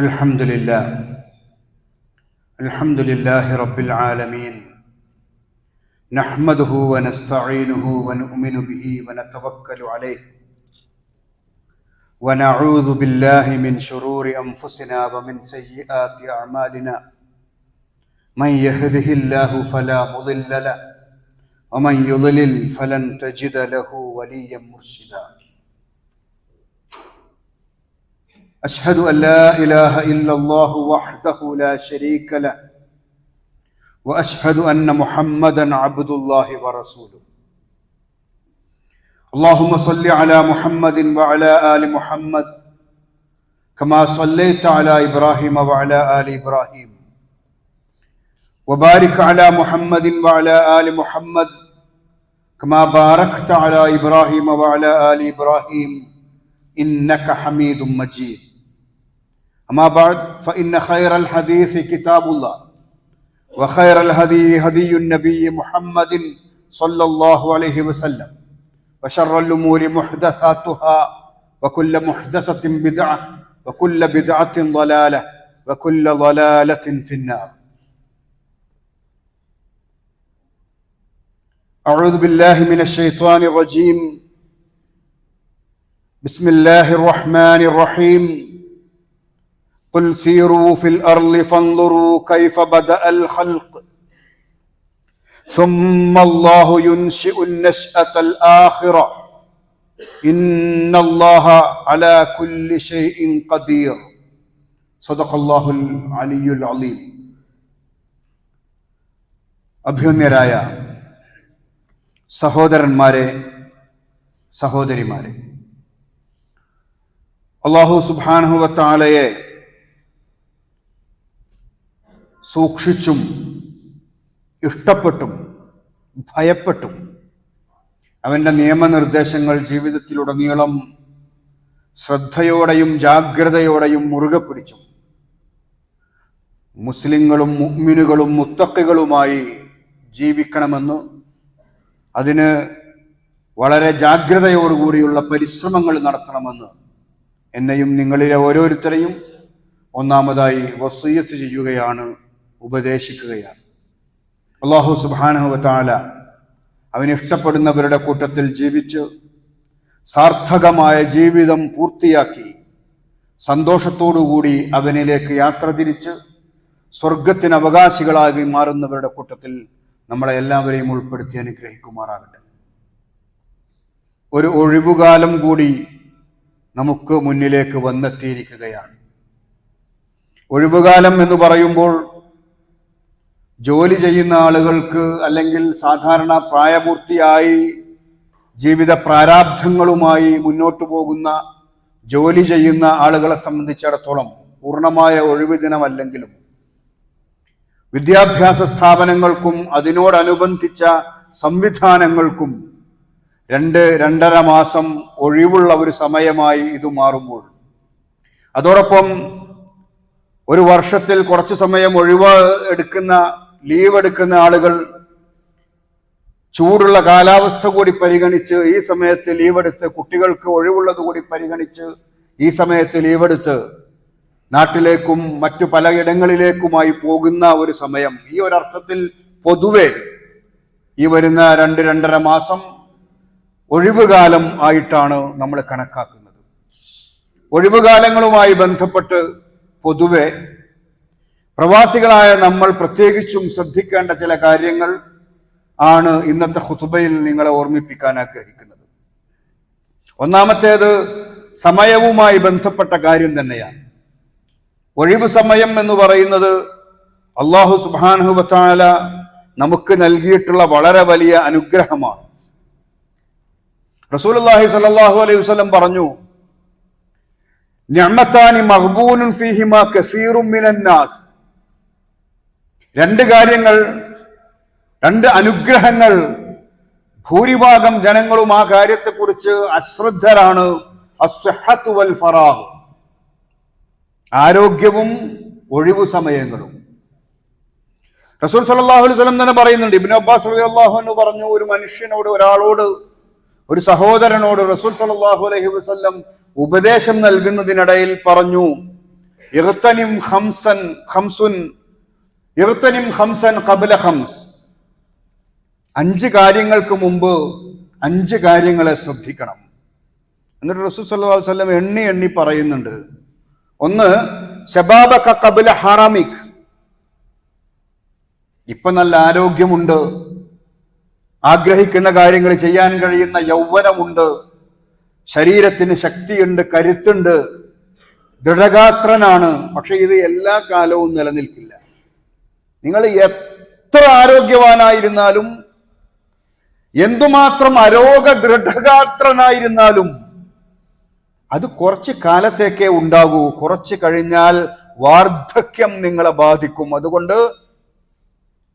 الحمد لله الحمد لله رب العالمين نحمده ونستعينه ونؤمن به ونتوكل عليه ونعوذ بالله من شرور انفسنا ومن سيئات اعمالنا من يهده الله فلا مضل له ومن يضلل فلن تجد له وليا مرشدا أشهد أن لا إله إلا الله وحده لا شريك له وأشهد أن محمدا عبد الله ورسوله. اللهم صل على محمد وعلى آل محمد كما صليت على إبراهيم وعلى آل إبراهيم. وبارك على محمد وعلى آل محمد كما باركت على إبراهيم وعلى آل إبراهيم إنك حميد مجيد. أما بعد فإن خير الحديث كتاب الله وخير الهدي هدي النبي محمد صلى الله عليه وسلم وشر الأمور محدثاتها وكل محدثة بدعة وكل بدعة ضلالة وكل ضلالة في النار. أعوذ بالله من الشيطان الرجيم. بسم الله الرحمن الرحيم. قل سيروا في الارض فانظروا كيف بدا الخلق ثم الله ينشئ النشاه الاخره ان الله على كل شيء قدير صدق الله العلي العظيم അഭ്യുന്നരായ സഹോദരന്മാരെ സഹോദരിമാരെ അള്ളാഹു സുബാനുഹുവത്താലയെ സൂക്ഷിച്ചും ഇഷ്ടപ്പെട്ടും ഭയപ്പെട്ടും അവന്റെ നിയമനിർദ്ദേശങ്ങൾ ജീവിതത്തിലുടനീളം ശ്രദ്ധയോടെയും ജാഗ്രതയോടെയും മുറുകെ പിടിച്ചു മുസ്ലിങ്ങളും മുഗ്മിനുകളും മുത്തക്കുകളുമായി ജീവിക്കണമെന്ന് അതിന് വളരെ ജാഗ്രതയോടുകൂടിയുള്ള പരിശ്രമങ്ങൾ നടത്തണമെന്ന് എന്നെയും നിങ്ങളിലെ ഓരോരുത്തരെയും ഒന്നാമതായി വസൂയത്ത് ചെയ്യുകയാണ് ഉപദേശിക്കുകയാണ്. അള്ളാഹു സുബാനുഹത്താല അവനിഷ്ടപ്പെടുന്നവരുടെ കൂട്ടത്തിൽ ജീവിച്ച് സാർത്ഥകമായ ജീവിതം പൂർത്തിയാക്കി സന്തോഷത്തോടുകൂടി അവനിലേക്ക് യാത്ര തിരിച്ച് സ്വർഗത്തിന് അവകാശികളാകി മാറുന്നവരുടെ കൂട്ടത്തിൽ നമ്മളെ എല്ലാവരെയും ഉൾപ്പെടുത്തി അനുഗ്രഹിക്കുമാറാകട്ടെ. ഒരു ഒഴിവുകാലം കൂടി നമുക്ക് മുന്നിലേക്ക് വന്നെത്തിയിരിക്കുകയാണ്. ഒഴിവുകാലം എന്ന് പറയുമ്പോൾ ജോലി ചെയ്യുന്ന ആളുകൾക്ക് അല്ലെങ്കിൽ സാധാരണ പ്രായപൂർത്തിയായി ജീവിത പ്രാരാബ്ധങ്ങളുമായി മുന്നോട്ടു പോകുന്ന ജോലി ചെയ്യുന്ന ആളുകളെ സംബന്ധിച്ചിടത്തോളം പൂർണമായ ഒഴിവ് ദിനമല്ലെങ്കിലും വിദ്യാഭ്യാസ സ്ഥാപനങ്ങൾക്കും അതിനോടനുബന്ധിച്ച സംവിധാനങ്ങൾക്കും രണ്ട് രണ്ടര മാസം ഒഴിവുള്ള ഒരു സമയമായി ഇത് മാറുമ്പോൾ. അതോടൊപ്പം ഒരു വർഷത്തിൽ കുറച്ചു സമയം ഒഴിവ് എടുക്കുന്ന ലീവ് എടുക്കുന്ന ആളുകൾ ചൂടുള്ള കാലാവസ്ഥ കൂടി പരിഗണിച്ച് ഈ സമയത്ത് ലീവെടുത്ത് കുട്ടികൾക്ക് ഒഴിവുള്ളത് കൂടി പരിഗണിച്ച് ഈ സമയത്ത് ലീവെടുത്ത് നാട്ടിലേക്കും മറ്റു പലയിടങ്ങളിലേക്കുമായി പോകുന്ന ഒരു സമയം. ഈ ഒരർത്ഥത്തിൽ പൊതുവെ ഈ വരുന്ന രണ്ട് രണ്ടര മാസം ഒഴിവുകാലം ആയിട്ടാണ് നമ്മൾ കണക്കാക്കുന്നത്. ഒഴിവുകാലങ്ങളുമായി ബന്ധപ്പെട്ട് പൊതുവെ പ്രവാസികളായ നമ്മൾ പ്രത്യേകിച്ചും ശ്രദ്ധിക്കേണ്ട ചില കാര്യങ്ങൾ ആണ് ഇന്നത്തെ ഹുസുബയിൽ നിങ്ങളെ ഓർമ്മിപ്പിക്കാൻ ആഗ്രഹിക്കുന്നത്. ഒന്നാമത്തേത് സമയവുമായി ബന്ധപ്പെട്ട കാര്യം തന്നെയാണ്. ഒഴിവ് സമയം എന്ന് പറയുന്നത് അള്ളാഹു സുബാനുഹുബത്താല നമുക്ക് നൽകിയിട്ടുള്ള വളരെ വലിയ അനുഗ്രഹമാണ്. റസൂൽ അള്ളാഹി സലാഹു അലൈഹി വസ്ലം പറഞ്ഞു ഞമ്മത്താനി മഹബൂനും ഫീഹിമ കസീറും മിനന്നാസ് രണ്ട് കാര്യങ്ങൾ രണ്ട് അനുഗ്രഹങ്ങൾ ഭൂരിഭാഗം ജനങ്ങളും ആ കാര്യത്തെക്കുറിച്ച് അശ്രദ്ധരാണ്. അസ്വഹത്തുവൽ ഫറാഹ്. ആരോഗ്യവും ഒഴിവു സമയങ്ങളും. റസൂൽ അലൈഹി സ്വലം തന്നെ പറയുന്നുണ്ട് ഇബിൻ അബ്ബാസ് അലി അള്ളാഹു എന്ന് പറഞ്ഞു ഒരു മനുഷ്യനോട് ഒരാളോട് ഒരു സഹോദരനോട് റസൂൽ സല്ലാഹു അലൈഹി വസ്ല്ലം ഉപദേശം നൽകുന്നതിനിടയിൽ പറഞ്ഞു ഇഗ്തനിം ഹംസൻ ഹംസുൻ ഇഗ്തനിം ഹംസൻ കബല ഹംസ് അഞ്ച് കാര്യങ്ങൾക്ക് മുമ്പ് അഞ്ച് കാര്യങ്ങളെ ശ്രദ്ധിക്കണം. എന്നിട്ട് റസൂ അലൈഹി വസല്ലം എണ്ണി എണ്ണി പറയുന്നുണ്ട്. ഒന്ന് ശബാബക കബുല ഹറാമിക്. ഇപ്പൊ നല്ല ആരോഗ്യമുണ്ട്. ആഗ്രഹിക്കുന്ന കാര്യങ്ങൾ ചെയ്യാൻ കഴിയുന്ന യൗവനമുണ്ട്. ശരീരത്തിന് ശക്തിയുണ്ട് കരുത്തുണ്ട്. ദൃഢഗാത്രനാണ്. പക്ഷെ ഇത് എല്ലാ കാലവും നിലനിൽക്കില്ല. നിങ്ങൾ എത്ര ആരോഗ്യവാനായിരുന്നാലും എന്തുമാത്രം അരോഗ ദൃഢഗാത്രനായിരുന്നാലും അത് കുറച്ച് കാലത്തേക്കേ ഉണ്ടാകൂ. കുറച്ച് കഴിഞ്ഞാൽ വാർദ്ധക്യം നിങ്ങളെ ബാധിക്കും. അതുകൊണ്ട്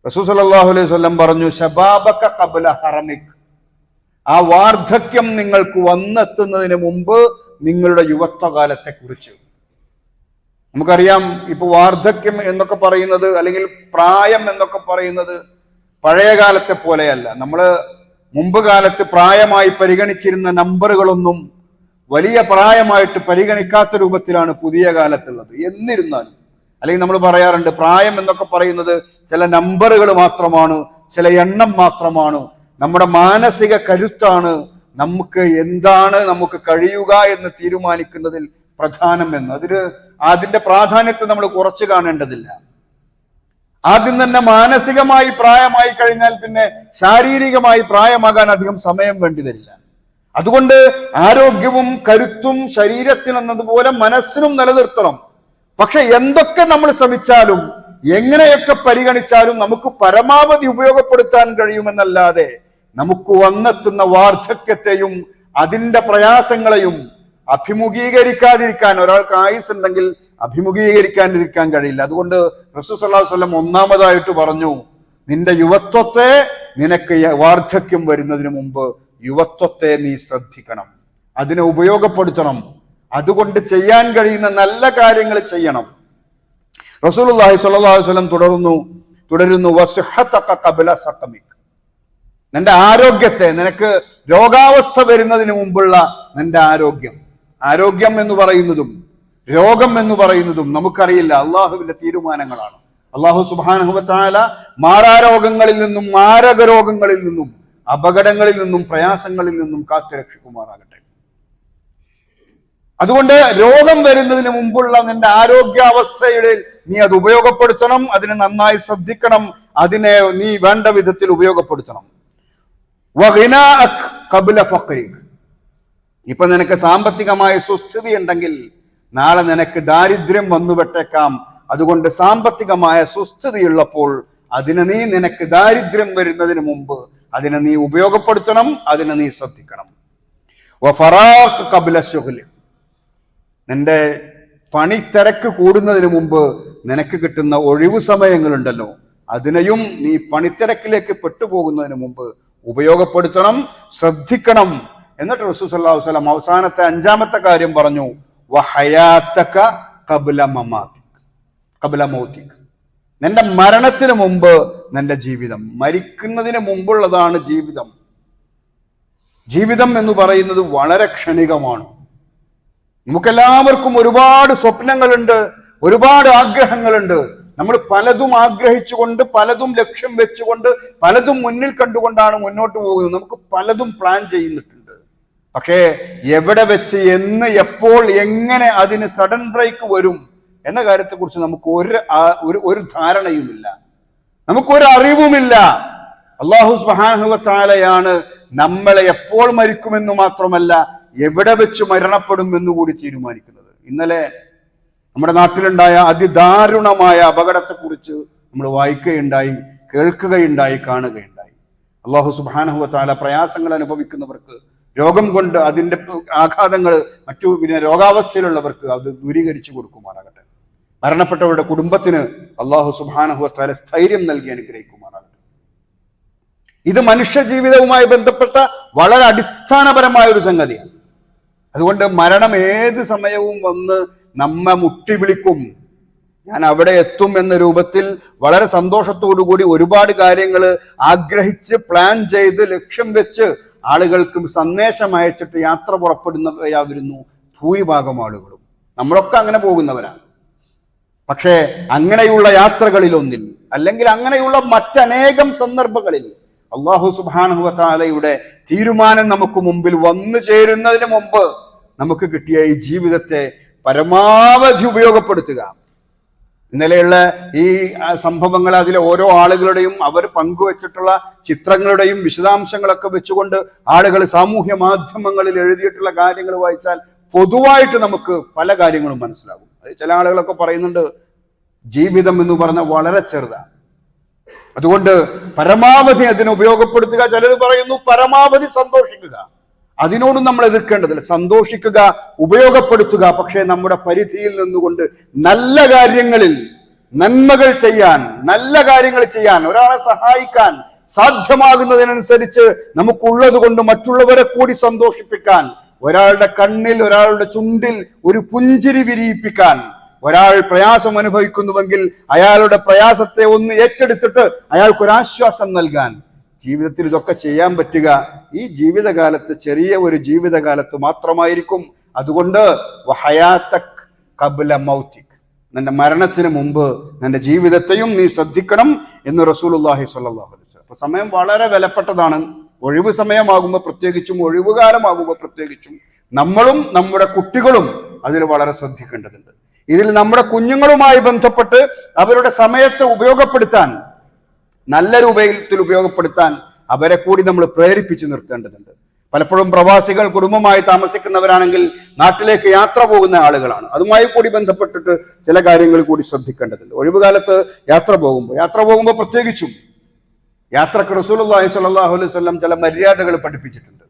റസൂസലാഹു അലൈഹി സ്വല്ലം പറഞ്ഞു ശബാബക കബല ഹറമിക്. ആ വാർദ്ധക്യം നിങ്ങൾക്ക് വന്നെത്തുന്നതിന് മുമ്പ് നിങ്ങളുടെ യുവത്വകാലത്തെ കുറിച്ച് നമുക്കറിയാം ഇപ്പൊ വാർദ്ധക്യം എന്നൊക്കെ പറയുന്നത് അല്ലെങ്കിൽ പ്രായം എന്നൊക്കെ പറയുന്നത് പഴയ കാലത്തെ പോലെയല്ല. നമ്മൾ മുമ്പ് കാലത്ത് പ്രായമായി പരിഗണിച്ചിരുന്ന നമ്പറുകളൊന്നും വലിയ പ്രായമായിട്ട് പരിഗണിക്കാത്ത രൂപത്തിലാണ് പുതിയ കാലത്തുള്ളത്. എന്നിരുന്നാലും അല്ലെങ്കിൽ നമ്മൾ പറയാറുണ്ട് പ്രായം എന്നൊക്കെ പറയുന്നത് ചില നമ്പറുകൾ മാത്രമാണ് ചില എണ്ണം മാത്രമാണ്. നമ്മുടെ മാനസിക കരുത്താണ് നമുക്ക് എന്താണ് നമുക്ക് കഴിയുക എന്ന് തീരുമാനിക്കുന്നതിൽ പ്രധാനം എന്ന്. അതിന് അതിന്റെ പ്രാധാന്യത്തെ നമ്മൾ കുറച്ച് കാണേണ്ടതില്ല. ആദ്യം തന്നെ മാനസികമായി പ്രായമായി കഴിഞ്ഞാൽ പിന്നെ ശാരീരികമായി പ്രായമാകാൻ അധികം സമയം വേണ്ടി വരില്ല. അതുകൊണ്ട് ആരോഗ്യവും കരുത്തും ശരീരത്തിനെന്നതുപോലെ മനസ്സിനും നിലനിർത്തണം. പക്ഷെ എന്തൊക്കെ നമ്മൾ ശ്രമിച്ചാലും എങ്ങനെയൊക്കെ പരിഗണിച്ചാലും നമുക്ക് പരമാവധി ഉപയോഗപ്പെടുത്താൻ കഴിയുമെന്നല്ലാതെ നമുക്ക് വന്നെത്തുന്ന വാർദ്ധക്യത്തെയും അതിന്റെ പ്രയാസങ്ങളെയും അഭിമുഖീകരിക്കാതിരിക്കാൻ ഒരാൾക്ക് ആയുസ് ഉണ്ടെങ്കിൽ അഭിമുഖീകരിക്കാതിരിക്കാൻ കഴിയില്ല. അതുകൊണ്ട് റസൂസ് അള്ളാഹു വസല്ലം ഒന്നാമതായിട്ട് പറഞ്ഞു നിന്റെ യുവത്വത്തെ നിനക്ക് വാർദ്ധക്യം വരുന്നതിന് മുമ്പ് യുവത്വത്തെ നീ ശ്രദ്ധിക്കണം. അതിനെ ഉപയോഗപ്പെടുത്തണം. അതുകൊണ്ട് ചെയ്യാൻ കഴിയുന്ന നല്ല കാര്യങ്ങൾ ചെയ്യണം. റസൂലുള്ളാഹി സ്വല്ലല്ലാഹു അലൈഹി വസല്ലം തുടർന്നു തുടരുന്നു നിന്റെ ആരോഗ്യത്തെ നിനക്ക് രോഗാവസ്ഥ വരുന്നതിന് മുമ്പുള്ള നിന്റെ ആരോഗ്യം. ആരോഗ്യം എന്ന് പറയുന്നതും രോഗം എന്ന് പറയുന്നതും നമുക്കറിയില്ല. അള്ളാഹുവിന്റെ തീരുമാനങ്ങളാണ്. അള്ളാഹു സുബാനുഹത്താല മാരാരോഗങ്ങളിൽ നിന്നും മാരക രോഗങ്ങളിൽ നിന്നും അപകടങ്ങളിൽ നിന്നും പ്രയാസങ്ങളിൽ നിന്നും കാത്തുരക്ഷിക്കുമാറാകട്ടെ അതുകൊണ്ട് രോഗം വരുന്നതിന് മുമ്പുള്ള നിന്റെ ആരോഗ്യാവസ്ഥയുടെ നീ അത് ഉപയോഗപ്പെടുത്തണം അതിനെ നന്നായി ശ്രദ്ധിക്കണം അതിനെ നീ വേണ്ട വിധത്തിൽ ഉപയോഗപ്പെടുത്തണം. ഇപ്പൊ നിനക്ക് സാമ്പത്തികമായ സുസ്ഥിതി ഉണ്ടെങ്കിൽ നാളെ നിനക്ക് ദാരിദ്ര്യം വന്നുപെട്ടേക്കാം അതുകൊണ്ട് സാമ്പത്തികമായ സുസ്ഥിതിയുള്ളപ്പോൾ അതിനെ നീ നിനക്ക് ദാരിദ്ര്യം വരുന്നതിന് മുമ്പ് അതിനെ നീ ഉപയോഗപ്പെടുത്തണം അതിനെ നീ ശ്രദ്ധിക്കണം. വഫറാഖ് ഖബ്ല ശുഗ്ലി. നിന്റെ പണിത്തിരക്ക് കൂടുന്നതിന് മുമ്പ് നിനക്ക് കിട്ടുന്ന ഒഴിവു സമയങ്ങളുണ്ടല്ലോ. അതിനെയും നീ പണിത്തിരക്കിലേക്ക് പെട്ടുപോകുന്നതിന് മുമ്പ് ഉപയോഗപ്പെടുത്തണം ശ്രദ്ധിക്കണം. എന്നിട്ട് റസൂസ് അള്ളാഹു വസല്ലം അവസാനത്തെ അഞ്ചാമത്തെ കാര്യം പറഞ്ഞു നിന്റെ മരണത്തിന് മുമ്പ് നിന്റെ ജീവിതം മരിക്കുന്നതിന് മുമ്പുള്ളതാണ് ജീവിതം. ജീവിതം എന്ന് പറയുന്നത് വളരെ ക്ഷണികമാണ്. നമുക്കെല്ലാവർക്കും ഒരുപാട് സ്വപ്നങ്ങളുണ്ട് ഒരുപാട് ആഗ്രഹങ്ങളുണ്ട്. നമ്മൾ പലതും ആഗ്രഹിച്ചുകൊണ്ട് പലതും ലക്ഷ്യം വെച്ചുകൊണ്ട് പലതും മുന്നിൽ കണ്ടുകൊണ്ടാണ് മുന്നോട്ട് പോകുന്നത്. നമുക്ക് പലതും പ്ലാൻ ചെയ്യുന്നിട്ടുണ്ട് പക്ഷേ എവിടെ വെച്ച് എന്ന് എപ്പോൾ എങ്ങനെ അതിന് സഡൻ ബ്രേക്ക് വരും എന്ന കാര്യത്തെക്കുറിച്ച് നമുക്ക് ഒരു ഒരു ധാരണയുമില്ല. നമുക്കൊരു അറിവുമില്ല. അള്ളാഹു സ്മഹാനുഹത്താലയാണ് നമ്മളെ എപ്പോൾ മരിക്കുമെന്ന് മാത്രമല്ല എവിടെ വെച്ച് മരണപ്പെടും എന്ന് കൂടി തീരുമാനിക്കുന്നത്. ഇന്നലെ നമ്മുടെ നാട്ടിലുണ്ടായ അതിദാരുണമായ അപകടത്തെക്കുറിച്ച് നമ്മൾ വായിക്കുകയുണ്ടായി കേൾക്കുകയുണ്ടായി കാണുകയുണ്ടായി. അള്ളാഹു സുബാനഹുവത്താല പ്രയാസങ്ങൾ അനുഭവിക്കുന്നവർക്ക് രോഗം കൊണ്ട് അതിന്റെ ആഘാതങ്ങൾ മറ്റു പിന്നെ രോഗാവസ്ഥയിലുള്ളവർക്ക് അത് ദൂരീകരിച്ചു കൊടുക്കുമാറാകട്ടെ. മരണപ്പെട്ടവരുടെ കുടുംബത്തിന് അള്ളാഹു സുബാനഹുവത്താല സ്ഥൈര്യം നൽകി അനുഗ്രഹിക്കുമാറാകട്ടെ. ഇത് മനുഷ്യ ജീവിതവുമായി ബന്ധപ്പെട്ട വളരെ അടിസ്ഥാനപരമായ ഒരു സംഗതിയാണ്. അതുകൊണ്ട് മരണം ഏത് സമയവും വന്ന് നമ്മെ മുട്ടി വിളിക്കും ഞാൻ അവിടെ എത്തും എന്ന രൂപത്തിൽ വളരെ സന്തോഷത്തോടു കൂടി ഒരുപാട് കാര്യങ്ങൾ ആഗ്രഹിച്ച് പ്ലാൻ ചെയ്ത് ലക്ഷ്യം വെച്ച് ആളുകൾക്ക് സന്ദേശം അയച്ചിട്ട് യാത്ര പുറപ്പെടുന്നവരായിരുന്നു ഭൂരിഭാഗം ആളുകളും. നമ്മളൊക്കെ അങ്ങനെ പോകുന്നവരാണ്. പക്ഷേ അങ്ങനെയുള്ള യാത്രകളിലൊന്നിൽ അല്ലെങ്കിൽ അങ്ങനെയുള്ള മറ്റനേകം സന്ദർഭങ്ങളിൽ അള്ളാഹു സുബാനുഹത്താലയുടെ തീരുമാനം നമുക്ക് മുമ്പിൽ വന്നു ചേരുന്നതിന് മുമ്പ് നമുക്ക് കിട്ടിയ ഈ ജീവിതത്തെ പരമാവധി ഉപയോഗപ്പെടുത്തുക. ഇന്നലെയുള്ള ഈ സംഭവങ്ങൾ അതിലെ ഓരോ ആളുകളുടെയും അവർ പങ്കുവച്ചിട്ടുള്ള ചിത്രങ്ങളുടെയും വിശദാംശങ്ങളൊക്കെ വെച്ചുകൊണ്ട് ആളുകൾ സാമൂഹ്യ മാധ്യമങ്ങളിൽ എഴുതിയിട്ടുള്ള കാര്യങ്ങൾ വായിച്ചാൽ പൊതുവായിട്ട് നമുക്ക് പല കാര്യങ്ങളും മനസ്സിലാകും. അത് ചില ആളുകളൊക്കെ പറയുന്നുണ്ട് ജീവിതം എന്ന് പറഞ്ഞ വളരെ ചെറുതാണ്. അതുകൊണ്ട് പരമാവധി അതിനെ ഉപയോഗപ്പെടുത്തുക. ചിലർ പറയുന്നു പരമാവധി സന്തോഷിക്കുക. അതിനോടും നമ്മൾ എതിർക്കേണ്ടതില്ല. സന്തോഷിക്കുക ഉപയോഗപ്പെടുത്തുക. പക്ഷേ നമ്മുടെ പരിധിയിൽ നിന്നുകൊണ്ട് നല്ല കാര്യങ്ങളിൽ നന്മകൾ ചെയ്യാൻ നല്ല കാര്യങ്ങൾ ചെയ്യാൻ ഒരാളെ സഹായിക്കാൻ സാധ്യമാകുന്നതിനനുസരിച്ച് നമുക്കുള്ളത് കൊണ്ട് മറ്റുള്ളവരെ കൂടി സന്തോഷിപ്പിക്കാൻ ഒരാളുടെ കണ്ണിൽ ഒരാളുടെ ചുണ്ടിൽ ഒരു പുഞ്ചിരി വിരിയിപ്പിക്കാൻ ഒരാൾ പ്രയാസം അനുഭവിക്കുന്നുവെങ്കിൽ അയാളുടെ പ്രയാസത്തെ ഒന്ന് ഏറ്റെടുത്തിട്ട് അയാൾക്കൊരാശ്വാസം നൽകാൻ ജീവിതത്തിൽ ഇതൊക്കെ ചെയ്യാൻ പറ്റുക. ഈ ജീവിതകാലത്ത് ചെറിയ ഒരു ജീവിതകാലത്ത് മാത്രമായിരിക്കും. അതുകൊണ്ട് വഹയാത്തക് മൗത്തിക്. നിന്റെ മരണത്തിന് മുമ്പ് നിന്റെ ജീവിതത്തെയും നീ ശ്രദ്ധിക്കണം എന്ന് റസൂലുള്ളാഹി സ്വല്ലല്ലാഹു അലൈഹി വസല്ലം. സമയം വളരെ വിലപ്പെട്ടതാണ്. ഒഴിവ് സമയമാകുമ്പോൾ പ്രത്യേകിച്ചും ഒഴിവുകാലമാകുമ്പോൾ പ്രത്യേകിച്ചും നമ്മളും നമ്മുടെ കുട്ടികളും അതിൽ വളരെ ശ്രദ്ധിക്കേണ്ടതുണ്ട്. ഇതിൽ നമ്മുടെ കുഞ്ഞുങ്ങളുമായി ബന്ധപ്പെട്ട് അവരുടെ സമയത്തെ ഉപയോഗപ്പെടുത്താൻ നല്ല രൂപത്തിൽ ഉപയോഗപ്പെടുത്താൻ അവരെ കൂടി നമ്മൾ പ്രേരിപ്പിച്ചു നിർത്തേണ്ടതുണ്ട്. പലപ്പോഴും പ്രവാസികൾ കുടുംബമായി താമസിക്കുന്നവരാണെങ്കിൽ നാട്ടിലേക്ക് യാത്ര പോകുന്ന ആളുകളാണ്. അതുമായി കൂടി ബന്ധപ്പെട്ടിട്ട് ചില കാര്യങ്ങൾ കൂടി ശ്രദ്ധിക്കേണ്ടതുണ്ട്. ഒഴിവുകാലത്ത് യാത്ര പോകുമ്പോൾ യാത്ര പോകുമ്പോൾ പ്രത്യേകിച്ചും യാത്രയ്ക്ക് റസൂലുള്ളാഹി സ്വല്ലല്ലാഹു അലൈഹി വസല്ലം ചില മര്യാദകൾ പഠിപ്പിച്ചിട്ടുണ്ട്.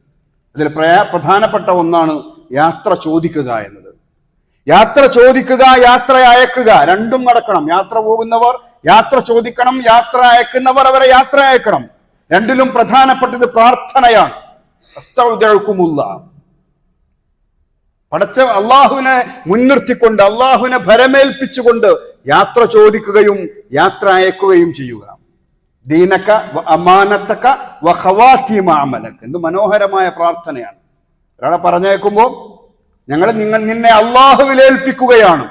അതിൽ പ്രധാനപ്പെട്ട ഒന്നാണ് യാത്ര ചോദിക്കുക എന്നത്. യാത്ര ചോദിക്കുക യാത്ര അയക്കുക രണ്ടും നടക്കണം. യാത്ര പോകുന്നവർ യാത്ര ചോദിക്കണം യാത്ര അയക്കുന്നവർ അവരെ യാത്ര അയക്കണം. രണ്ടിലും പ്രധാനപ്പെട്ടത് പ്രാർത്ഥനയാണ്. പടച്ച അള്ളാഹുവിനെ മുൻനിർത്തിക്കൊണ്ട് അള്ളാഹുവിനെ ഭരമേൽപ്പിച്ചുകൊണ്ട് യാത്ര ചോദിക്കുകയും യാത്ര അയക്കുകയും ചെയ്യുക. ദീനക്ക അമാനത്തക്ക വ ഖവാത്തിമ അമലക്ക്. എന്ത് മനോഹരമായ പ്രാർത്ഥനയാണ്. ഒരാളെ പറഞ്ഞേക്കുമ്പോൾ ഞങ്ങൾ നിങ്ങൾ നിന്നെ അള്ളാഹുവിൽ ഏൽപ്പിക്കുകയാണ്.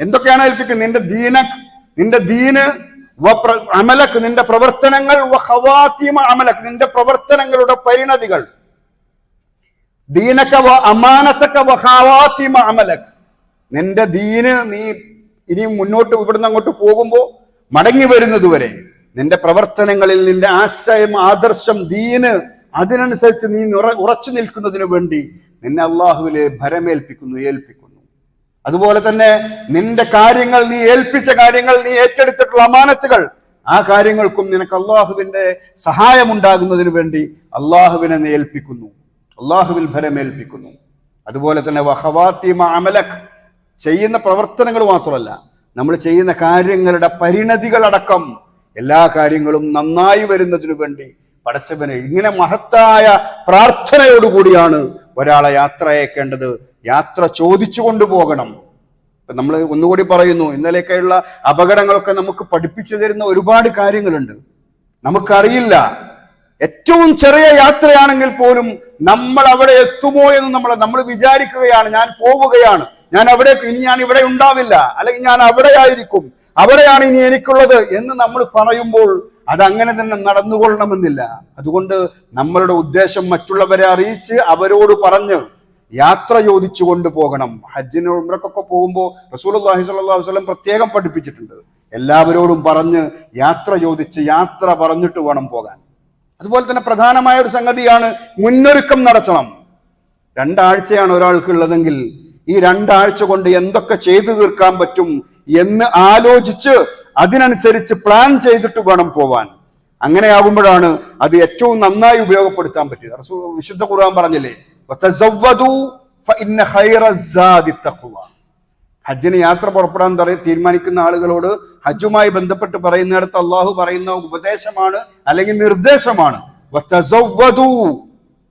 എന്തൊക്കെയാണ് ഏൽപ്പിക്കുന്നത്? നിന്റെ ദീന നിന്റെ ദീന് അമലക്ക് നിന്റെ പ്രവർത്തനങ്ങൾ അമലക്ക് നിന്റെ പ്രവർത്തനങ്ങളുടെ പരിണതികൾ. ദീനക്ക അമാനത്തക്ക വഹാവാത്തിമ അമലക്ക്. നിന്റെ ദീന് നീ ഇനി മുന്നോട്ട് ഇവിടുന്ന് അങ്ങോട്ട് പോകുമ്പോൾ മടങ്ങി വരുന്നതുവരെ നിന്റെ പ്രവർത്തനങ്ങളിൽ നിന്റെ ആശയം ആദർശം ദീന് അതിനനുസരിച്ച് നീ ഉറ- ഉറച്ചു നിൽക്കുന്നതിന് വേണ്ടി നിന്നെ അള്ളാഹുവിലെ ഭരമേൽപ്പിക്കുന്നു ഏൽപ്പിക്കുന്നു. അതുപോലെ തന്നെ നിന്റെ കാര്യങ്ങൾ നീ ഏൽപ്പിച്ച കാര്യങ്ങൾ നീ ഏറ്റെടുത്തിട്ടുള്ള അമാനത്തുകൾ ആ കാര്യങ്ങൾക്കും നിനക്ക് അള്ളാഹുവിന്റെ സഹായം ഉണ്ടാകുന്നതിന് വേണ്ടി അള്ളാഹുവിനെ നീ ഏൽപ്പിക്കുന്നു. അള്ളാഹുവിൽ ഭരമേൽപ്പിക്കുന്നു അതുപോലെ തന്നെ വഹവാത്തി അമലക് ചെയ്യുന്ന പ്രവർത്തനങ്ങൾ മാത്രമല്ല നമ്മൾ ചെയ്യുന്ന കാര്യങ്ങളുടെ പരിണതികളടക്കം എല്ലാ കാര്യങ്ങളും നന്നായി വരുന്നതിനു വേണ്ടി പടച്ചവനെ ഇങ്ങനെ മഹത്തായ പ്രാർത്ഥനയോടുകൂടിയാണ് ഒരാളെ യാത്ര അയക്കേണ്ടത്. യാത്ര ചോദിച്ചു കൊണ്ടുപോകണം നമ്മൾ ഒന്നുകൂടി പറയുന്നു ഇന്നലെയൊക്കെയുള്ള അപകടങ്ങളൊക്കെ നമുക്ക് പഠിപ്പിച്ചു തരുന്ന ഒരുപാട് കാര്യങ്ങളുണ്ട്. നമുക്കറിയില്ല. ഏറ്റവും ചെറിയ യാത്രയാണെങ്കിൽ പോലും നമ്മൾ അവിടെ എത്തുമോ എന്ന് നമ്മൾ നമ്മൾ വിചാരിക്കുകയാണ്. ഞാൻ പോവുകയാണ്. ഞാൻ അവിടെ ഇനി ഞാൻ ഇവിടെ ഉണ്ടാവില്ല. അല്ലെങ്കിൽ ഞാൻ അവിടെ ആയിരിക്കും അവിടെയാണ് ഇനി എനിക്കുള്ളത് എന്ന് നമ്മൾ പറയുമ്പോൾ അത് അങ്ങനെ തന്നെ നടന്നുകൊള്ളണമെന്നില്ല. അതുകൊണ്ട് നമ്മളുടെ ഉദ്ദേശം മറ്റുള്ളവരെ അറിയിച്ച് അവരോട് പറഞ്ഞ് യാത്ര ചോദിച്ചു കൊണ്ടുപോകണം ഹജ്ജിന് ഉമ്രക്കൊക്കെ പോകുമ്പോൾ റസൂലുള്ളാഹി സ്വല്ലല്ലാഹു അലൈഹി വസല്ലം പ്രത്യേകം പഠിപ്പിച്ചിട്ടുണ്ട്. എല്ലാവരോടും പറഞ്ഞ് യാത്ര ചോദിച്ച് യാത്ര പറഞ്ഞിട്ട് വേണം പോകാൻ. അതുപോലെ തന്നെ പ്രധാനമായ ഒരു സംഗതിയാണ് മുന്നൊരുക്കം നടത്തണം. രണ്ടാഴ്ചയാണ് ഒരാൾക്ക് ഉള്ളതെങ്കിൽ ഈ രണ്ടാഴ്ച കൊണ്ട് എന്തൊക്കെ ചെയ്തു തീർക്കാൻ പറ്റും എന്ന് ആലോചിച്ച് അതിനനുസരിച്ച് പ്ലാൻ ചെയ്തിട്ട് വേണം പോവാൻ. അങ്ങനെയാകുമ്പോഴാണ് അത് ഏറ്റവും നന്നായി ഉപയോഗപ്പെടുത്താൻ പറ്റുക വിശുദ്ധ ഖുർആൻ പറഞ്ഞില്ലേ ഹജ്ജിന് യാത്ര പുറപ്പെടാൻ തീരുമാനിക്കുന്ന ആളുകളോട് ഹജ്ജുമായി ബന്ധപ്പെട്ട് പറയുന്നിടത്ത് അള്ളാഹു പറയുന്ന ഉപദേശമാണ് അല്ലെങ്കിൽ നിർദ്ദേശമാണ്.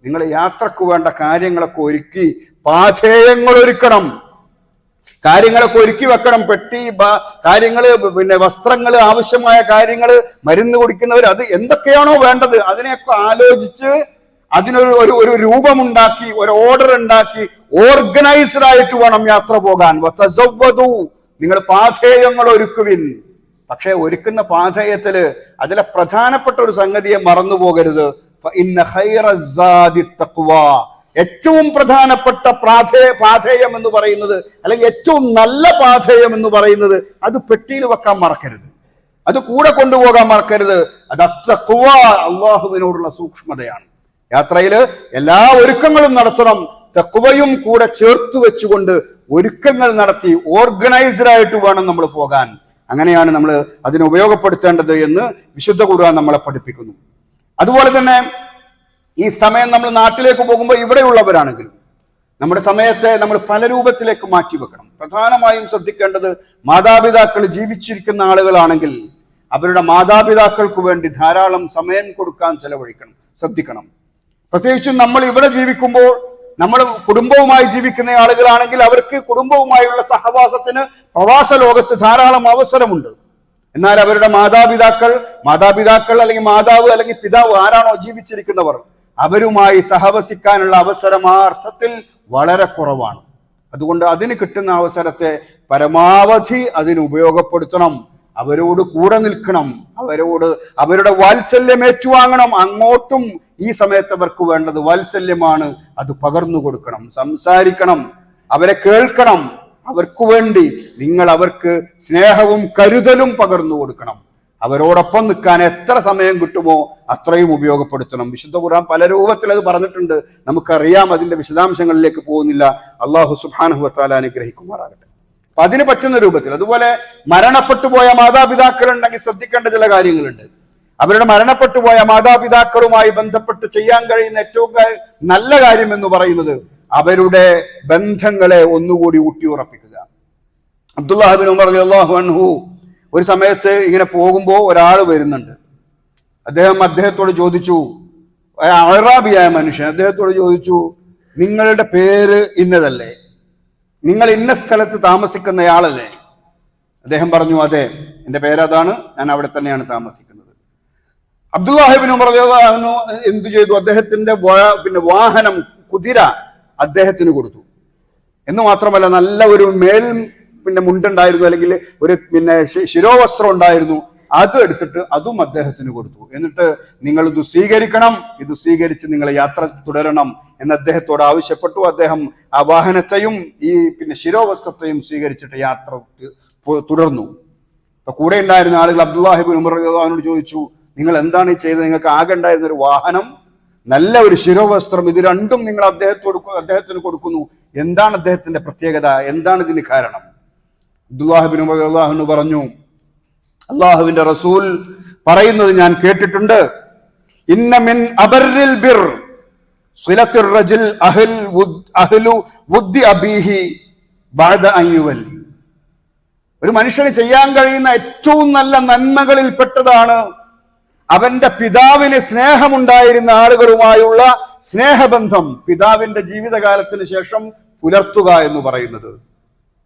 നിങ്ങൾ യാത്രയ്ക്ക് വേണ്ട കാര്യങ്ങളൊക്കെ ഒരുക്കി പാഥേയങ്ങൾ ഒരുക്കണം. കാര്യങ്ങളൊക്കെ ഒരുക്കി വെക്കണം. പെട്ടി കാര്യങ്ങൾ പിന്നെ വസ്ത്രങ്ങൾ ആവശ്യമായ കാര്യങ്ങൾ മരുന്ന് കുടിക്കുന്നവർ അത് എന്തൊക്കെയാണോ വേണ്ടത് അതിനെയൊക്കെ ആലോചിച്ച് അതിനൊരു ഒരു ഒരു രൂപമുണ്ടാക്കി ഒരു ഓർഡർ ഉണ്ടാക്കി ഓർഗനൈസ്ഡ് ആയിട്ട് വേണം യാത്ര പോകാൻ. നിങ്ങൾ പാഥേയങ്ങൾ ഒരുക്കുവിൻ. പക്ഷേ ഒരുക്കുന്ന പാഥേയത്തിൽ അതിലെ പ്രധാനപ്പെട്ട ഒരു സംഗതിയെ മറന്നു പോകരുത്. ഏറ്റവും പ്രധാനപ്പെട്ട പ്രാധേയ പാഥേയം എന്ന് പറയുന്നത് അല്ലെങ്കിൽ ഏറ്റവും നല്ല പാഥേയം എന്ന് പറയുന്നത് അത് പെട്ടിയിൽ വെക്കാൻ മറക്കരുത്. അത് കൂടെ കൊണ്ടുപോകാൻ മറക്കരുത്. അത് അത്തഖ്വ അള്ളാഹുവിനോടുള്ള സൂക്ഷ്മതയാണ്. യാത്രയിൽ എല്ലാ ഒരുക്കങ്ങളും നടത്തണം. തെക്കുവയും കൂടെ ചേർത്ത് വെച്ചുകൊണ്ട് ഒരുക്കങ്ങൾ നടത്തി ഓർഗനൈസ്ഡ് ആയിട്ട് വേണം നമ്മൾ പോകാൻ. അങ്ങനെയാണ് നമ്മൾ അതിനെ ഉപയോഗപ്പെടുത്തേണ്ടത് എന്ന് വിശുദ്ധ ഖുർആൻ നമ്മളെ പഠിപ്പിക്കുന്നു. അതുപോലെ തന്നെ ഈ സമയം നമ്മൾ നാട്ടിലേക്ക് പോകുമ്പോൾ ഇവിടെയുള്ളവരാണെങ്കിലും നമ്മുടെ സമയത്തെ നമ്മൾ പല രൂപത്തിലേക്ക് മാറ്റി വെക്കണം. പ്രധാനമായും ശ്രദ്ധിക്കേണ്ടത് മാതാപിതാക്കൾ ജീവിച്ചിരിക്കുന്ന ആളുകളാണെങ്കിൽ അവരുടെ മാതാപിതാക്കൾക്ക് വേണ്ടി ധാരാളം സമയം കൊടുക്കാൻ ചെലവഴിക്കണം. ശ്രദ്ധിക്കണം. പ്രത്യേകിച്ചും നമ്മൾ ഇവിടെ ജീവിക്കുമ്പോൾ നമ്മൾ കുടുംബവുമായി ജീവിക്കുന്ന ആളുകളാണെങ്കിൽ അവർക്ക് കുടുംബവുമായുള്ള സഹവാസത്തിന് പ്രവാസ ലോകത്ത് ധാരാളം അവസരമുണ്ട്. എന്നാൽ അവരുടെ മാതാപിതാക്കൾ മാതാപിതാക്കൾ അല്ലെങ്കിൽ മാതാവ് അല്ലെങ്കിൽ പിതാവ് ആരാണോ ജീവിച്ചിരിക്കുന്നവർ അവരുമായി സഹവസിക്കാനുള്ള അവസരം ആ അർത്ഥത്തിൽ വളരെ കുറവാണ്. അതുകൊണ്ട് അതിന് കിട്ടുന്ന അവസരത്തെ പരമാവധി അതിന് ഉപയോഗപ്പെടുത്തണം. അവരോട് കൂടെ നിൽക്കണം. അവരോട് അവരുടെ വാത്സല്യം ഏറ്റുവാങ്ങണം. അങ്ങോട്ടും ഈ സമയത്ത് അവർക്ക് വേണ്ടത് വാത്സല്യമാണ്. അത് പകർന്നു കൊടുക്കണം സംസാരിക്കണം അവരെ കേൾക്കണം. അവർക്ക് വേണ്ടി നിങ്ങൾ അവർക്ക് സ്നേഹവും കരുതലും പകർന്നു കൊടുക്കണം. അവരോടൊപ്പം നിൽക്കാൻ എത്ര സമയം കിട്ടുമോ അത്രയും ഉപയോഗപ്പെടുത്തണം. വിശുദ്ധ ഖുർആൻ പല രൂപത്തിൽ അത് പറഞ്ഞിട്ടുണ്ട്. നമുക്കറിയാം അതിന്റെ വിശദാംശങ്ങളിലേക്ക് പോകുന്നില്ല. അള്ളാഹു സുബാനുഹത്താല അനുഗ്രഹിക്കുമാറാകട്ടെ. അപ്പൊ അതിന് പറ്റുന്ന രൂപത്തിൽ അതുപോലെ മരണപ്പെട്ടു പോയ മാതാപിതാക്കൾ ഉണ്ടെങ്കിൽ ശ്രദ്ധിക്കേണ്ട ചില കാര്യങ്ങളുണ്ട്. അവരുടെ മരണപ്പെട്ടു പോയ മാതാപിതാക്കളുമായി ബന്ധപ്പെട്ട് ചെയ്യാൻ കഴിയുന്ന ഏറ്റവും നല്ല കാര്യം എന്ന് പറയുന്നത് അവരുടെ ബന്ധങ്ങളെ ഒന്നുകൂടി ഊട്ടിയുറപ്പിക്കുക. അബ്ദുല്ലാഹിബിൻ ഉമർ അള്ളാഹു അൻഹു ഒരു സമയത്ത് ഇങ്ങനെ പോകുമ്പോൾ ഒരാൾ വരുന്നുണ്ട്. അദ്ദേഹം അദ്ദേഹത്തോട് ചോദിച്ചു അറാബിയായ മനുഷ്യൻ അദ്ദേഹത്തോട് ചോദിച്ചു നിങ്ങളുടെ പേര് ഇന്നതല്ലേ? നിങ്ങൾ ഇന്ന സ്ഥലത്ത് താമസിക്കുന്നയാളല്ലേ അദ്ദേഹം പറഞ്ഞു അതെ എന്റെ പേരതാണ് ഞാൻ അവിടെ തന്നെയാണ് താമസിക്കുന്നത്. അബ്ദുല്ലാഹിബിൻ ഉമർ അൻഹു എന്തു ചെയ്തു? അദ്ദേഹത്തിന്റെ പിന്നെ വാഹനം കുതിര അദ്ദേഹത്തിന് കൊടുത്തു. എന്ന് മാത്രമല്ല നല്ല ഒരു മേൽ പിന്നെ മുണ്ടുണ്ടായിരുന്നു അല്ലെങ്കിൽ ഒരു പിന്നെ ശിരോവസ്ത്രം ഉണ്ടായിരുന്നു. അത് എടുത്തിട്ട് അതും അദ്ദേഹത്തിന് കൊടുത്തു. എന്നിട്ട് നിങ്ങൾ ഇത് സ്വീകരിക്കണം ഇത് സ്വീകരിച്ച് നിങ്ങൾ യാത്ര തുടരണം എന്ന് അദ്ദേഹത്തോട് ആവശ്യപ്പെട്ടു. അദ്ദേഹം ആ വാഹനത്തെയും ഈ പിന്നെ ശിരോവസ്ത്രത്തെയും സ്വീകരിച്ചിട്ട് യാത്ര തുടർന്നു. കൂടെ ഉണ്ടായിരുന്ന ആളുകൾ അബ്ദുല്ലാഹിബിൻ ഉമർ ചോദിച്ചു നിങ്ങൾ എന്താണ് ചെയ്തത്? നിങ്ങൾക്ക് ആകെ ഉണ്ടായിരുന്ന ഒരു വാഹനം നല്ല ഒരു ശിരോവസ്ത്രം ഇത് രണ്ടും നിങ്ങൾ അദ്ദേഹത്തോട് അദ്ദേഹത്തിന് കൊടുക്കുന്നു. എന്താണ് അദ്ദേഹത്തിന്റെ പ്രത്യേകത? എന്താണ് ഇതിന് കാരണം? അബ്ദുല്ലാഹിബിൻ അള്ളാഹു പറഞ്ഞു അള്ളാഹുവിന്റെ റസൂൽ പറയുന്നത് ഞാൻ കേട്ടിട്ടുണ്ട്. അബറിൽ ബിർ ഒരു മനുഷ്യന് ചെയ്യാൻ കഴിയുന്ന ഏറ്റവും നല്ല നന്മകളിൽ പെട്ടതാണ് അവന്റെ പിതാവിന് സ്നേഹമുണ്ടായിരുന്ന ആളുകളുമായുള്ള സ്നേഹബന്ധം പിതാവിന്റെ ജീവിതകാലത്തിന് ശേഷം പുലർത്തുക എന്ന് പറയുന്നത്.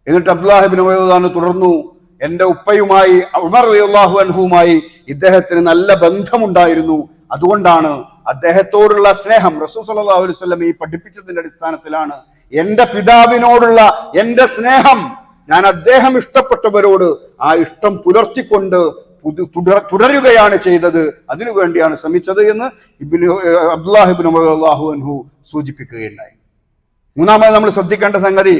എന്നിട്ട് അബ്ദുല്ലാഹിബിൻ ഉമയ്യാണ് തുടർന്നു എന്റെ ഉപ്പയുമായി ഉമർ അള്ളാഹു അൻഹുമായി ഇദ്ദേഹത്തിന് നല്ല ബന്ധമുണ്ടായിരുന്നു. അതുകൊണ്ടാണ് അദ്ദേഹത്തോടുള്ള സ്നേഹം റസൂ അലൈഹി വസല്ലം ഈ പഠിപ്പിച്ചതിന്റെ അടിസ്ഥാനത്തിലാണ് എന്റെ പിതാവിനോടുള്ള എന്റെ സ്നേഹം ഞാൻ അദ്ദേഹം ഇഷ്ടപ്പെട്ടവരോട് ആ ഇഷ്ടം പുലർത്തിക്കൊണ്ട് തുടരുകയാണ് ചെയ്തത്. അതിനു വേണ്ടിയാണ് ശ്രമിച്ചത് എന്ന് ഇബിന് അബ്ദുല്ലാഹിബിൻ അള്ളാഹു അൻഹു സൂചിപ്പിക്കുകയുണ്ടായി. മൂന്നാമത് നമ്മൾ ശ്രദ്ധിക്കേണ്ട സംഗതി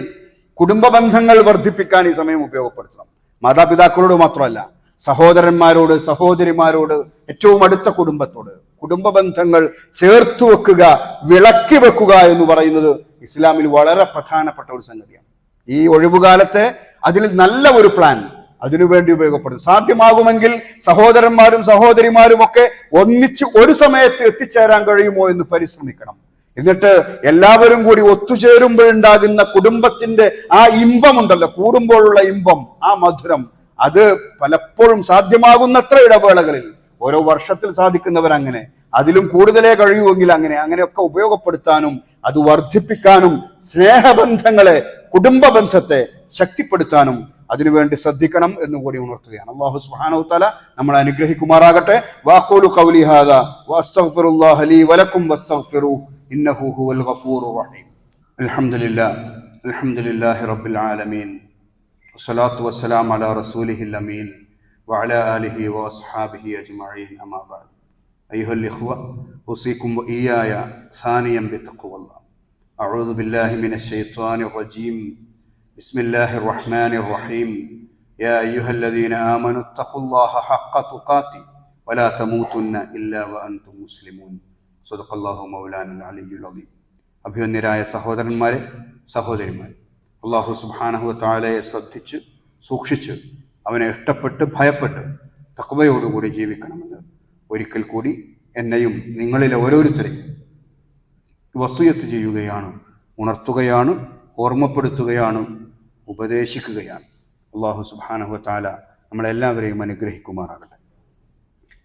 കുടുംബ ബന്ധങ്ങൾ വർദ്ധിപ്പിക്കാൻ ഈ സമയം ഉപയോഗപ്പെടുത്തണം. മാതാപിതാക്കളോട് മാത്രമല്ല സഹോദരന്മാരോട് സഹോദരിമാരോട് ഏറ്റവും അടുത്ത കുടുംബത്തോട് കുടുംബ ബന്ധങ്ങൾ ചേർത്ത് വെക്കുക വിളക്കി വെക്കുക എന്ന് പറയുന്നത് ഇസ്ലാമിൽ വളരെ പ്രധാനപ്പെട്ട ഒരു സംഗതിയാണ്. ഈ ഒഴിവുകാലത്തെ അതിൽ നല്ല ഒരു പ്ലാൻ അതിനുവേണ്ടി ഉപയോഗപ്പെടും സാധ്യമാകുമെങ്കിൽ സഹോദരന്മാരും സഹോദരിമാരും ഒക്കെ ഒന്നിച്ച് ഒരു സമയത്ത് എത്തിച്ചേരാൻ കഴിയുമോ എന്ന് പരിശ്രമിക്കണം. എന്നിട്ട് എല്ലാവരും കൂടി ഒത്തുചേരുമ്പോഴുണ്ടാകുന്ന കുടുംബത്തിന്റെ ആ ഇമ്പമുണ്ടല്ലോ കൂടുമ്പോഴുള്ള ഇമ്പം ആ മധുരം അത് പലപ്പോഴും സാധ്യമാകുന്നത്ര ഇടവേളകളിൽ. ഓരോ വർഷത്തിൽ സാധിക്കുന്നവർ അങ്ങനെ അതിലും കൂടുതലേ കഴിയുമെങ്കിൽ അങ്ങനെ അങ്ങനെയൊക്കെ ഉപയോഗപ്പെടുത്താനും അത് വർദ്ധിപ്പിക്കാനും സ്നേഹബന്ധങ്ങളെ കുടുംബ ബന്ധത്തെ ശക്തിപ്പെടുത്താനും അതിനുവേണ്ടി ശ്രദ്ധിക്കണം എന്ന് കൂടി ഉണർത്തുകയാണ് അള്ളാഹു സുബ്ഹാനഹു തആല നമ്മളെ അനുഗ്രഹിക്കുമാറാകട്ടെ വാഖൂലു ഖൗലി ഹാദാ വഅസ്തഗ്ഫിറുല്ലാഹ ലീ വലക്കും വസ്തഗ്ഫിറു ഇന്നഹു ഹുവൽ ഗഫൂറുർ റഹീം അൽഹംദുലില്ലാ അൽഹംദുലില്ലാഹി റബ്ബിൽ ആലമീൻ والصلاة والسلام على رسوله الأمين وعلى آله وأصحابه أجمعين أما بعد أيها الإخوة أوصيكم وإياي ثانيا بتقوى الله أعوذ بالله من الشيطان الرجيم بسم الله الرحمن الرحيم يا أيها الذين آمنوا اتقوا الله حق تقاته ولا تموتن إلا وأنتم مسلمون صدق الله مولانا العلي العظيم അഭിവന്യരായ സഹോദരന്മാരെ സഹോദരിമാരെ അള്ളാഹു സുബാനഹു താലയെ ശ്രദ്ധിച്ച് സൂക്ഷിച്ച് അവനെ ഇഷ്ടപ്പെട്ട് ഭയപ്പെട്ട് തക്വയോടുകൂടി ജീവിക്കണമെന്ന് ഒരിക്കൽ കൂടി എന്നെയും നിങ്ങളിൽ ഓരോരുത്തരെയും വസൂയത്ത് ചെയ്യുകയാണ് ഉണർത്തുകയാണ് ഓർമ്മപ്പെടുത്തുകയാണ് ഉപദേശിക്കുകയാണ്. അള്ളാഹു സുബാനഹു താല നമ്മളെല്ലാവരെയും അനുഗ്രഹിക്കുമാറാകട്ടെ.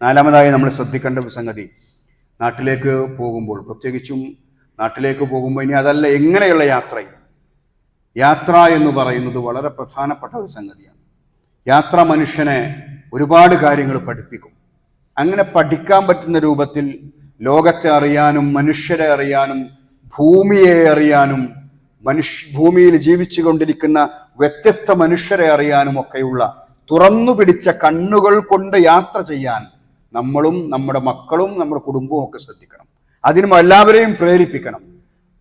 നാലാമതായി നമ്മൾ ശ്രദ്ധിക്കേണ്ട സംഗതി നാട്ടിലേക്ക് പോകുമ്പോൾ പ്രത്യേകിച്ചും നാട്ടിലേക്ക് പോകുമ്പോൾ ഇനി അതല്ല എങ്ങനെയുള്ള യാത്രയിൽ? യാത്ര എന്ന് പറയുന്നത് വളരെ പ്രധാനപ്പെട്ട ഒരു സംഗതിയാണ്. യാത്ര മനുഷ്യനെ ഒരുപാട് കാര്യങ്ങൾ പഠിപ്പിക്കും. അങ്ങനെ പഠിക്കാൻ പറ്റുന്ന രൂപത്തിൽ ലോകത്തെ അറിയാനും മനുഷ്യരെ അറിയാനും ഭൂമിയെ അറിയാനും മനുഷ്യ ഭൂമിയിൽ ജീവിച്ചു കൊണ്ടിരിക്കുന്ന വ്യത്യസ്ത മനുഷ്യരെ അറിയാനും ഒക്കെയുള്ള തുറന്നു പിടിച്ച കണ്ണുകൾ കൊണ്ട് യാത്ര ചെയ്യാൻ നമ്മളും നമ്മുടെ മക്കളും നമ്മുടെ കുടുംബവും ഒക്കെ ശ്രദ്ധിക്കണം. അതിനും എല്ലാവരെയും പ്രേരിപ്പിക്കണം.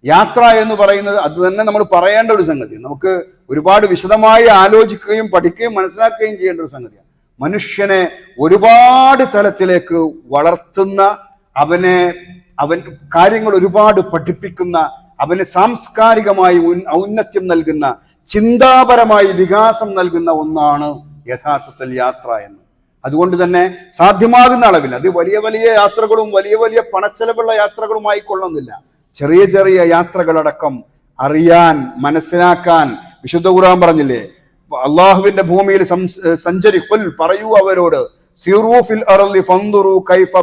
യാത്ര എന്ന് പറയുന്നത് അത് തന്നെ നമ്മൾ പറയേണ്ട ഒരു സംഗതി നമുക്ക് ഒരുപാട് വിശദമായി ആലോചിക്കുകയും പഠിക്കുകയും മനസ്സിലാക്കുകയും ചെയ്യേണ്ട ഒരു സംഗതിയാണ്. മനുഷ്യനെ ഒരുപാട് തലത്തിലേക്ക് വളർത്തുന്ന അവനെ അവൻ കാര്യങ്ങൾ ഒരുപാട് പഠിപ്പിക്കുന്ന അവന് സാംസ്കാരികമായി ഔന്നത്യം നൽകുന്ന ചിന്താപരമായി വികാസം നൽകുന്ന ഒന്നാണ് യഥാർത്ഥത്തിൽ യാത്ര എന്ന്. അതുകൊണ്ട് തന്നെ സാധ്യമാകുന്ന അളവിൽ അത് വലിയ വലിയ യാത്രകളും വലിയ വലിയ പണച്ചെലവുള്ള യാത്രകളുമായി കൊള്ളുന്നില്ല. ചെറിയ ചെറിയ യാത്രകളടക്കം അറിയാൻ മനസ്സിലാക്കാൻ വിശുദ്ധ ഖുർആൻ പറഞ്ഞില്ലേ അള്ളാഹുവിന്റെ ഭൂമിയിൽ സഞ്ചരി പറയൂ അവരോട് കൈഫ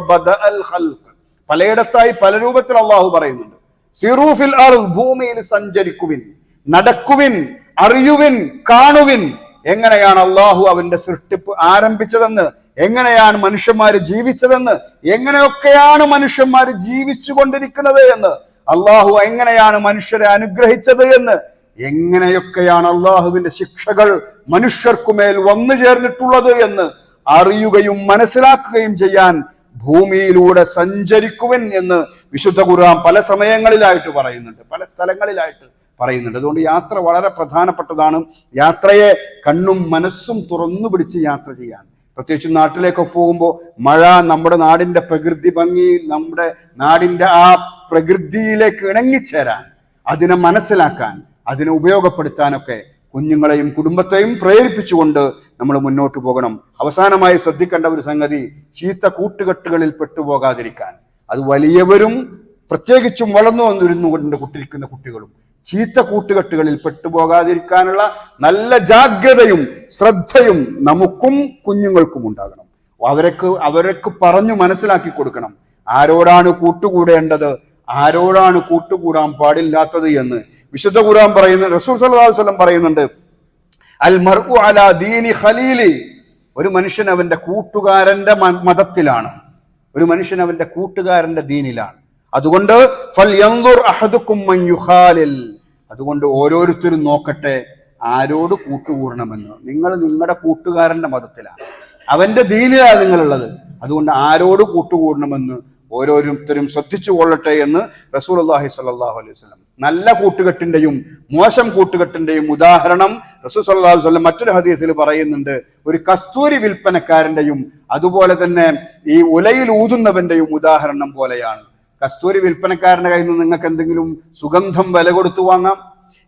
പലയിടത്തായി പല രൂപത്തിൽ അള്ളാഹു പറയുന്നുണ്ട്. സിറൂ ഫിൽ ഭൂമിയിൽ സഞ്ചരിക്കുവിൻ നടക്കുവിൻ അറിയുവിൻ കാണുവിൻ. എങ്ങനെയാണ് അള്ളാഹു അവന്റെ സൃഷ്ടിപ്പ് ആരംഭിച്ചതെന്ന്? എങ്ങനെയാണ് മനുഷ്യന്മാര് ജീവിച്ചതെന്ന്? എങ്ങനെയൊക്കെയാണ് മനുഷ്യന്മാര് ജീവിച്ചു കൊണ്ടിരിക്കുന്നത് എന്ന്? അള്ളാഹു എങ്ങനെയാണ് മനുഷ്യരെ അനുഗ്രഹിച്ചത് എന്ന്? എങ്ങനെയൊക്കെയാണ് അള്ളാഹുവിന്റെ ശിക്ഷകൾ മനുഷ്യർക്കുമേൽ വന്നു ചേർന്നിട്ടുള്ളത് എന്ന്? അറിയുകയും മനസ്സിലാക്കുകയും ചെയ്യാൻ ഭൂമിയിലൂടെ സഞ്ചരിക്കുവൻ എന്ന് വിശുദ്ധ ഖുർആൻ പല സമയങ്ങളിലായിട്ട് പറയുന്നുണ്ട് പല സ്ഥലങ്ങളിലായിട്ട് പറയുന്നുണ്ട്. അതുകൊണ്ട് യാത്ര വളരെ പ്രധാനപ്പെട്ടതാണ്. യാത്രയെ കണ്ണും മനസ്സും തുറന്നു പിടിച്ച് യാത്ര ചെയ്യാൻ. പ്രത്യേകിച്ചും നാട്ടിലേക്ക് പോകുമ്പോൾ മഴ നമ്മുടെ നാടിന്റെ പ്രകൃതി ഭംഗി നമ്മുടെ നാടിന്റെ ആ പ്രകൃതിയിലേക്ക് ഇണങ്ങിച്ചേരാൻ അതിനെ മനസ്സിലാക്കാൻ അതിനെ ഉപയോഗപ്പെടുത്താനൊക്കെ കുഞ്ഞുങ്ങളെയും കുടുംബത്തെയും പ്രേരിപ്പിച്ചുകൊണ്ട് നമ്മൾ മുന്നോട്ട് പോകണം. അവസാനമായി ശ്രദ്ധിക്കേണ്ട ഒരു സംഗതി ചീത്ത കൂട്ടുകെട്ടുകളിൽ പെട്ടുപോകാതിരിക്കാൻ. അത് വലിയവരും പ്രത്യേകിച്ചും വളർന്നു വന്നിരുന്നു കൊണ്ട് കുട്ടിരിക്കുന്ന കുട്ടികളും. ചീത്ത കൂട്ടുകെട്ടുകളിൽ പെട്ടുപോകാതിരിക്കാനുള്ള നല്ല ജാഗ്രതയും ശ്രദ്ധയും നമുക്കും കുഞ്ഞുങ്ങൾക്കും ഉണ്ടാകണം. അവർക്ക് അവർക്ക് പറഞ്ഞു മനസ്സിലാക്കി കൊടുക്കണം. ആരോടാണ് കൂട്ടുകൂടേണ്ടത്? ആരോടാണ് കൂട്ടുകൂടാൻ പാടില്ലാത്തത് എന്ന് വിശുദ്ധ ഖുർആൻ പറയുന്ന റസൂൽ സല്ലല്ലാഹു അലൈഹി പറയുന്നുണ്ട് അൽ മർഉ അലാ ദീനി ഖലീലി. ഒരു മനുഷ്യൻ അവന്റെ കൂട്ടുകാരന്റെ മതത്തിലാണ്. ഒരു മനുഷ്യൻ അവന്റെ കൂട്ടുകാരന്റെ ദീനിലാണ്. അതുകൊണ്ട് അതുകൊണ്ട് ഓരോരുത്തരും നോക്കട്ടെ ആരോട് കൂട്ടുകൂടണമെന്ന്. നിങ്ങൾ നിങ്ങളുടെ കൂട്ടുകാരന്റെ മതത്തിലാണ്. അവന്റെ ദീനിലാണ് നിങ്ങളുള്ളത്. അതുകൊണ്ട് ആരോട് കൂട്ടുകൂടണമെന്ന് ഓരോരുത്തരും ശ്രദ്ധിച്ചു കൊള്ളട്ടെ എന്ന് റസൂൽ അള്ളാഹി സ്വല്ലല്ലാഹു അലൈഹി വസല്ലം നല്ല കൂട്ടുകെട്ടിന്റെയും മോശം കൂട്ടുകെട്ടിന്റെയും ഉദാഹരണം റസൂൽ സല്ലല്ലാഹു അലൈഹി വസല്ലം മറ്റൊരു ഹദീസിൽ പറയുന്നുണ്ട്. ഒരു കസ്തൂരി വിൽപ്പനക്കാരന്റെയും അതുപോലെ തന്നെ ഈ ഉലയിൽ ഊതുന്നവന്റെയും ഉദാഹരണം പോലെയാണ്. കസ്തൂരി വിൽപ്പനക്കാരന്റെ കയ്യിൽ നിന്ന് നിങ്ങൾക്ക് എന്തെങ്കിലും സുഗന്ധം വില കൊടുത്തു വാങ്ങാം.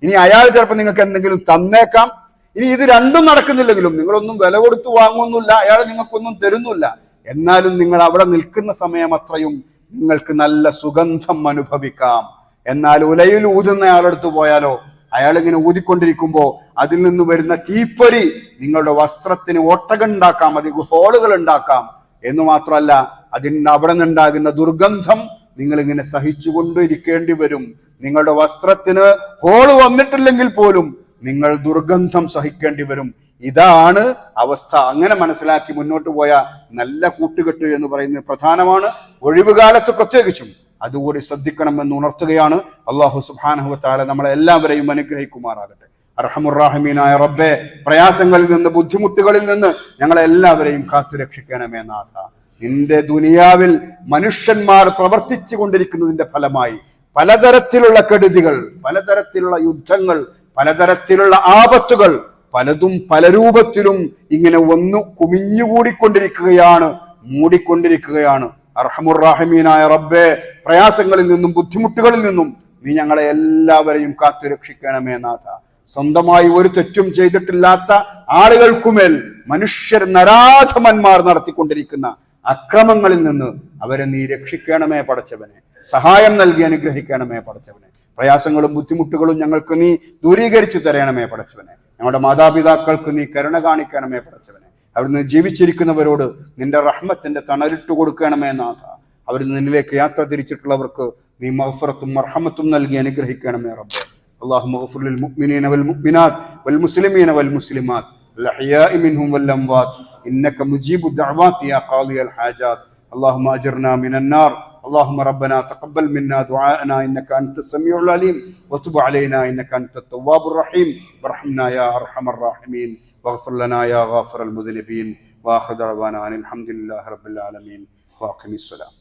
ഇനി അയാൾ ചിലപ്പോൾ നിങ്ങൾക്ക് എന്തെങ്കിലും തന്നേക്കാം. ഇനി ഇത് രണ്ടും നടക്കുന്നില്ലെങ്കിലും നിങ്ങളൊന്നും വില കൊടുത്തു വാങ്ങുന്നില്ല അയാൾ നിങ്ങൾക്കൊന്നും തരുന്നില്ല. എന്നാലും നിങ്ങൾ അവിടെ നിൽക്കുന്ന സമയം അത്രയും നിങ്ങൾക്ക് നല്ല സുഗന്ധം അനുഭവിക്കാം. എന്നാൽ ഉലയിൽ ഊതുന്ന ആളെടുത്ത് പോയാലോ? അയാൾ ഇങ്ങനെ ഊതിക്കൊണ്ടിരിക്കുമ്പോൾ അതിൽ നിന്ന് വരുന്ന തീപ്പൊരി നിങ്ങളുടെ വസ്ത്രത്തിന് ഓട്ടകൾ ഉണ്ടാക്കാം അതിൽ ഹോളുകൾ ഉണ്ടാക്കാം എന്ന് മാത്രമല്ല അതിന് അവിടെ നിന്നുണ്ടാകുന്ന ദുർഗന്ധം നിങ്ങൾ ഇങ്ങനെ സഹിച്ചുകൊണ്ടിരിക്കേണ്ടി വരും. നിങ്ങളുടെ വസ്ത്രത്തിന് ഹോൾ വന്നിട്ടില്ലെങ്കിൽ പോലും നിങ്ങൾ ദുർഗന്ധം സഹിക്കേണ്ടി വരും. ഇതാണ് അവസ്ഥ. അങ്ങനെ മനസ്സിലാക്കി മുന്നോട്ട് പോയ നല്ല കൂട്ടുകെട്ട് എന്ന് പറയുന്നത് പ്രധാനമാണ്. ഒഴിവുകാലത്ത് പ്രത്യേകിച്ചും. അതുകൂടി ശ്രദ്ധിക്കണമെന്ന് ഉണർത്തുകയാണ്. അള്ളാഹു സുബാനഹുത്താല നമ്മളെ എല്ലാവരെയും അനുഗ്രഹിക്കുമാറാകട്ടെ. അർഹമുറാഹിമീനായ റബ്ബെ പ്രയാസങ്ങളിൽ നിന്ന് ബുദ്ധിമുട്ടുകളിൽ നിന്ന് ഞങ്ങളെല്ലാവരെയും കാത്തു രക്ഷിക്കണമേ നാഥ. നിന്റെ ദുനിയാവിൽ മനുഷ്യന്മാർ പ്രവർത്തിച്ചു കൊണ്ടിരിക്കുന്നതിന്റെ ഫലമായി പലതരത്തിലുള്ള കെടുതികൾ പലതരത്തിലുള്ള യുദ്ധങ്ങൾ പലതരത്തിലുള്ള ആപത്തുകൾ പലതും പല രൂപത്തിലും ഇങ്ങനെ ഒന്ന് കുമിഞ്ഞുകൂടിക്കൊണ്ടിരിക്കുകയാണ് മൂടിക്കൊണ്ടിരിക്കുകയാണ്. അർഹമുറാഹിമീനായ റബ്ബെ പ്രയാസങ്ങളിൽ നിന്നും ബുദ്ധിമുട്ടുകളിൽ നിന്നും നീ ഞങ്ങളെ എല്ലാവരെയും കാത്തു രക്ഷിക്കണമേ നാഥ. സ്വന്തമായി ഒരു തെറ്റും ചെയ്തിട്ടില്ലാത്ത ആളുകൾക്കുമേൽ മനുഷ്യർ നരാധമന്മാർ നടത്തിക്കൊണ്ടിരിക്കുന്ന അക്രമങ്ങളിൽ നിന്ന് അവരെ നീ രക്ഷിക്കണമേ പടച്ചവനെ. സഹായം നൽകി അനുഗ്രഹിക്കണമേ പടച്ചവനെ. പ്രയാസങ്ങളും ബുദ്ധിമുട്ടുകളും ഞങ്ങൾക്ക് നീ ദൂരീകരിച്ചു തരണമേ പടച്ചവനെ. ഞങ്ങളുടെ മാതാപിതാക്കൾക്ക് നീ കരുണ കാണിക്കണമേ പടച്ചവനെ. അവിടുന്ന് ജീവിച്ചിരിക്കുന്നവരോട് നിന്റെ റഹ്മത്തിന്റെ തണലിട്ട് കൊടുക്കണമേ നാഥ അവർ നിന്നിലേക്ക് യാത്ര തിരിച്ചിട്ടുള്ളവർക്ക് നീ മഹഫറത്തും മർഹമത്തും നൽകി അനുഗ്രഹിക്കണമേ റബ്ബെ اللهم اغفر للمؤمنين والمؤمنات والمسلمين والمسلمات الأحياء منهم والأموات إنك مجيب الدعوات يا قاضي الحاجات اللهم أجرنا من النار اللهم ربنا تقبل منا دعاءنا إنك أنت السميع العليم. وتب علينا إنك أنت التواب الرحيم. وارحمنا يا أرحم الراحمين. واغفر لنا يا غافر المذنبين. وآخر دعوانا أن الحمد لله رب العالمين. وأقم الصلاة.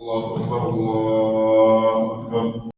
الله أكبر الله